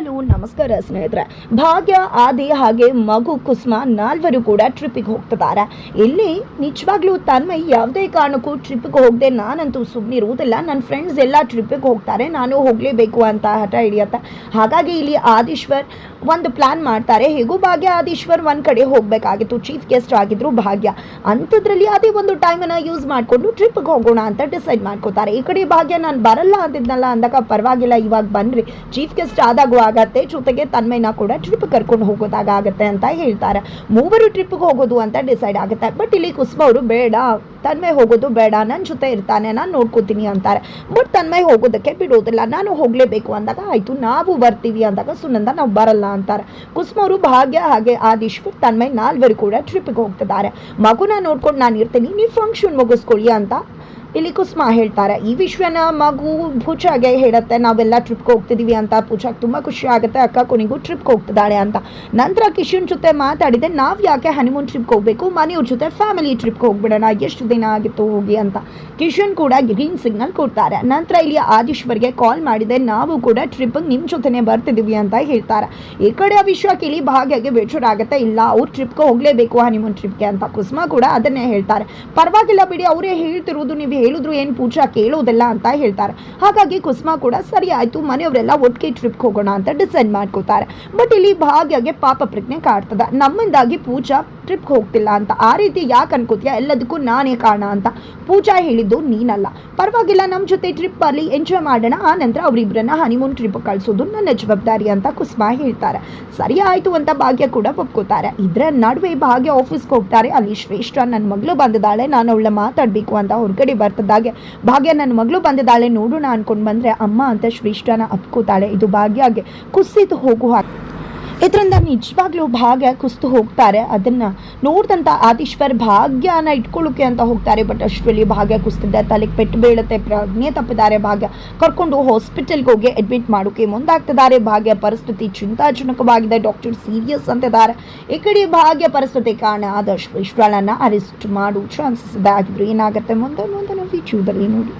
Hello ನಮಸ್ಕಾರ ಸ್ನೇಹಿತರೆ. ಭಾಗ್ಯ, ಆದಿ ಹಾಗೆ ಮಗು ಕುಸ್ಮ ನಾಲ್ವರು ಕೂಡ ಟ್ರಿಪ್ಪಿಗೆ ಹೋಗ್ತಿದ್ದಾರೆ. ಇಲ್ಲಿ ನಿಜವಾಗ್ಲೂ ತನ್ಮಯ್ ಯಾವುದೇ ಕಾರಣಕ್ಕೂ ಟ್ರಿಪ್ಪಿಗೆ ಹೋಗದೆ ನಾನಂತೂ ಸುಮ್ಮನೆ ಇರುವುದಿಲ್ಲ. ನನ್ನ ಫ್ರೆಂಡ್ಸ್ ಎಲ್ಲ ಟ್ರಿಪ್ಪಿಗೆ ಹೋಗ್ತಾರೆ. ನಾನು ಹೋಗಲೇಬೇಕು ಅಂತ ಹಠ ಹಿಡಿಯತ್ತೆ. ಹಾಗಾಗಿ ಇಲ್ಲಿ ಆದೀಶ್ವರ್ ಒಂದು ಪ್ಲಾನ್ ಮಾಡ್ತಾರೆ. ಹೇಗೂ ಭಾಗ್ಯ, ಆದೀಶ್ವರ್ ಒಂದು ಕಡೆ ಹೋಗಬೇಕಾಗಿತ್ತು. ಚೀಫ್ ಗೆಸ್ಟ್ ಆಗಿದ್ರು ಭಾಗ್ಯ. ಅಂಥದ್ರಲ್ಲಿ ಅದೇ ಒಂದು ಟೈಮನ್ನು ಯೂಸ್ ಮಾಡಿಕೊಂಡು ಟ್ರಿಪ್ಗೆ ಹೋಗೋಣ ಅಂತ ಡಿಸೈಡ್ ಮಾಡ್ಕೋತಾರೆ ಈ ಕಡೆ ಭಾಗ್ಯ, ನಾನು ಬರಲ್ಲ ಅಂತಿದ್ನಲ್ಲ ಅಂದಾಗ ಪರವಾಗಿಲ್ಲ, ಇವಾಗ ಬನ್ರಿ. ಚೀಫ್ ಗೆಸ್ಟ್ ಆದಾಗೂ ಆಗತ್ತೆ. ಜೊತೆಗೆ ತನ್ಮಯ್ನ ಕೂಡ ಟ್ರಿಪ್ ಕರ್ಕೊಂಡು ಹೋಗೋದಾಗ ಆಗತ್ತೆ ಅಂತ ಹೇಳ್ತಾರೆ. ಮೂವರು ಟ್ರಿಪ್ಗೆ ಹೋಗೋದು ಅಂತ ಡಿಸೈಡ್ ಆಗುತ್ತೆ. ಬಟ್ ಇಲ್ಲಿ ಕುಸುಮ ಅವರು, ಬೇಡ, ತನ್ಮಯ್ ಹೋಗೋದು ಬೇಡ ನನ್ನ ಜೊತೆ ಇರ್ತಾನೆ, ನಾನು ನೋಡ್ಕೋತೀನಿ ಅಂತಾರೆ. ಬಟ್ ತನ್ಮಯ್ ಹೋಗೋದಕ್ಕೆ ಬಿಡೋದಿಲ್ಲ. ನಾನು ಹೋಗಲೇಬೇಕು ಅಂದಾಗ, ಆಯಿತು, ನಾವು ಬರ್ತೀವಿ ಅಂದಾಗ ಸುನಂದ, ನಾವು ಬರಲ್ಲ ಅಂತಾರೆ. ಕುಸುಮ ಅವರು ಭಾಗ್ಯ, ಹಾಗೆ ಆದೀಶ್ವರ್, ತನ್ಮಯ್ ನಾಲ್ವರು ಕೂಡ ಟ್ರಿಪ್ಗೆ ಹೋಗ್ತಿದ್ದಾರೆ. ಮಗುನ ನೋಡ್ಕೊಂಡು ನಾನು ಇರ್ತೀನಿ, ನೀವು ಫಂಕ್ಷನ್ ಮುಗಿಸ್ಕೊಳ್ಳಿ ಅಂತ ಇಲ್ಲಿ ಕುಸ್ಮಾ ಹೇಳ್ತಾರೆ, ಈ ವಿಷಯನ ಮಗು ಭೂಚಾಗೆ ಹೇಳುತ್ತೆ, ನಾವೆಲ್ಲ ಟ್ರಿಪ್ಗೆ ಹೋಗ್ತಿದೀವಿ ಅಂತ ಪೂಜಾಗೆ ತುಂಬ ಖುಷಿ ಆಗುತ್ತೆ, ಅಕ್ಕ ಕೊನೆಗೂ ಟ್ರಿಪ್ಗೆ ಹೋಗ್ತಿದ್ದಾಳೆ ಅಂತ. ನಂತರ ಕಿಶನ್ ಜೊತೆ ಮಾತಾಡಿದೆ, ನಾವು ಯಾಕೆ ಹನಿಮೂನ್ ಟ್ರಿಪ್ಗೆ ಹೋಗಬೇಕು? ಮನೆಯವ್ರ ಜೊತೆ ಫ್ಯಾಮಿಲಿ ಟ್ರಿಪ್ಗೆ ಹೋಗ್ಬಿಡೋಣ, ಎಷ್ಟು ದಿನ ಆಗಿತ್ತು ಹೋಗಿ ಅಂತ. ಕಿಶನ್ ಕೂಡ ಗ್ರೀನ್ ಸಿಗ್ನಲ್ ಕೊಡ್ತಾರೆ. ನಂತರ ಇಲ್ಲಿ ಆದೀಶ್ವರ್ಗೆ ಕಾಲ್ ಮಾಡಿದೆ, ನಾವು ಕೂಡ ಟ್ರಿಪ್ಗೆ ನಿಮ್ಮ ಜೊತೆನೇ ಬರ್ತಿದ್ದೀವಿ ಅಂತ ಹೇಳ್ತಾರೆ. ಈ ಕಡೆ ಆ ವಿಷಯ ಕೇಳಿ ಭಾಗ್ಯಗೆ ಬೇಜಾರ್ ಆಗುತ್ತೆ ಇಲ್ಲ, ಅವ್ರ ಟ್ರಿಪ್ಗೆ ಹೋಗಲೇಬೇಕು ಹನಿಮೂನ್ ಟ್ರಿಪ್ಗೆ ಅಂತ. ಕುಸುಮ ಕೂಡ ಅದನ್ನೇ ಹೇಳ್ತಾರೆ. ಪರವಾಗಿಲ್ಲ ಬಿಡಿ, ಅವರೇ ಹೇಳ್ತಿರೋದು ನೀವು ಹೇಳಿದ್ರು ಏನು ಪೂಜಾ ಕೇಳೋದಿಲ್ಲ ಅಂತ ಹೇಳ್ತಾರೆ. ಹಾಗಾಗಿ ಕುಸ್ಮಾ ಕೂಡ ಸರಿ ಆಯಿತು, ಮನೆಯವರೆಲ್ಲ ಒಟ್ಟಿಗೆ ಟ್ರಿಪ್ಗೆ ಹೋಗೋಣ ಅಂತ ಡಿಸೈಡ್ ಮಾಡ್ಕೋತಾರೆ ಬಟ್ ಇಲ್ಲಿ ಭಾಗ್ಯಗೆ ಪಾಪ ಪ್ರಜ್ಞೆ ಕಾಡ್ತದೆ. ನಮ್ಮಿಂದಾಗಿ ಪೂಜಾ ಟ್ರಿಪ್ಗೆ ಹೋಗ್ತಿಲ್ಲ ಅಂತ. ಆ ರೀತಿ ಯಾಕೆ ಅನ್ಕೋತೀಯ? ಎಲ್ಲದಕ್ಕೂ ನಾನೇ ಕಾರಣ ಅಂತ. ಪೂಜಾ ಹೇಳಿದ್ದು ನೀನಲ್ಲ. ಪರವಾಗಿಲ್ಲ ನಮ್ಮ ಜೊತೆ ಟ್ರಿಪ್ ಅಲ್ಲಿ ಎಂಜಾಯ್ ಮಾಡೋಣ. ಆ ನಂತರ ಅವರಿಬ್ಬರನ್ನ ಹನಿಮೂನ್ ಟ್ರಿಪ್ ಕಳಿಸೋದು ನನ್ನ ಜವಾಬ್ದಾರಿ ಅಂತ ಕುಸ್ಮಾ ಹೇಳ್ತಾರೆ. ಸರಿ ಆಯಿತು ಅಂತ ಭಾಗ್ಯ ಕೂಡ ಒಪ್ಕೋತಾರೆ. ಇದರ ನಡುವೆ ಭಾಗ್ಯ ಆಫೀಸ್ಗೆ ಹೋಗ್ತಾರೆ. ಅಲ್ಲಿ ಶ್ರೇಷ್ಠ ನನ್ನ ಮಗಳು ಬಂದಿದ್ದಾಳೆ. ನಾನು ಅವಳ ಮಾತಾಡಬೇಕು ಅಂತ ಹೊರಗಡೆ ಬರ್ತದಾಗೆ ಭಾಗ್ಯ ನನ್ನ ಮಗಳು ಬಂದಿದ್ದಾಳೆ. ನೋಡೋಣ ಅನ್ಕೊಂಡು ಬಂದರೆ ಅಮ್ಮ ಅಂತ ಶ್ರೇಷ್ಠನ ಅಪ್ಕೋತಾಳೆ. ಇದು ಭಾಗ್ಯಗೆ ಕುಸಿದು ಹೋಗುವ ಇದರಿಂದ ನಿಜವಾಗ್ಲೂ ಭಾಗ್ಯ ಕುಸ್ತು ಹೋಗ್ತಾರೆ. ಅದನ್ನ ನೋಡ್ದಂತ ಆದೀಶ್ವರ್ ಭಾಗ್ಯನ ಇಟ್ಕೊಳ್ಳೋಕೆ ಅಂತ ಹೋಗ್ತಾರೆ. ಬಟ್ ಅಷ್ಟರಲ್ಲಿ ಭಾಗ್ಯ ಕುಸ್ತಿದ್ದೆ ತಲೆಗೆ ಪೆಟ್ಟು ಬೀಳುತ್ತೆ. ಪ್ರಜ್ಞೆ ತಪ್ಪಿದ್ದಾರೆ. ಭಾಗ್ಯ ಕರ್ಕೊಂಡು ಹಾಸ್ಪಿಟಲ್ಗೆ ಹೋಗಿ ಅಡ್ಮಿಟ್ ಮಾಡೋಕೆ ಮುಂದಾಗ್ತಿದ್ದಾರೆ. ಭಾಗ್ಯ ಪರಿಸ್ಥಿತಿ ಚಿಂತಾಜನಕವಾಗಿದೆ. ಡಾಕ್ಟರ್ ಸೀರಿಯಸ್ ಅಂತಿದ್ದಾರೆ. ಈ ಕಡೆ ಭಾಗ್ಯ ಪರಿಸ್ಥಿತಿ ಕಾರಣ ಆದಷ್ಟು ಇಷ್ಟಗಳನ್ನು ಅರೆಸ್ಟ್ ಮಾಡು ಚಾನ್ಸಸ್ ಇದೆ. ಆಗಿದ್ರು ಏನಾಗುತ್ತೆ? ಮುಂದೆ ಮುಂದಿನ ವಿಡಿಯೋದಲ್ಲಿ ನೋಡಿ.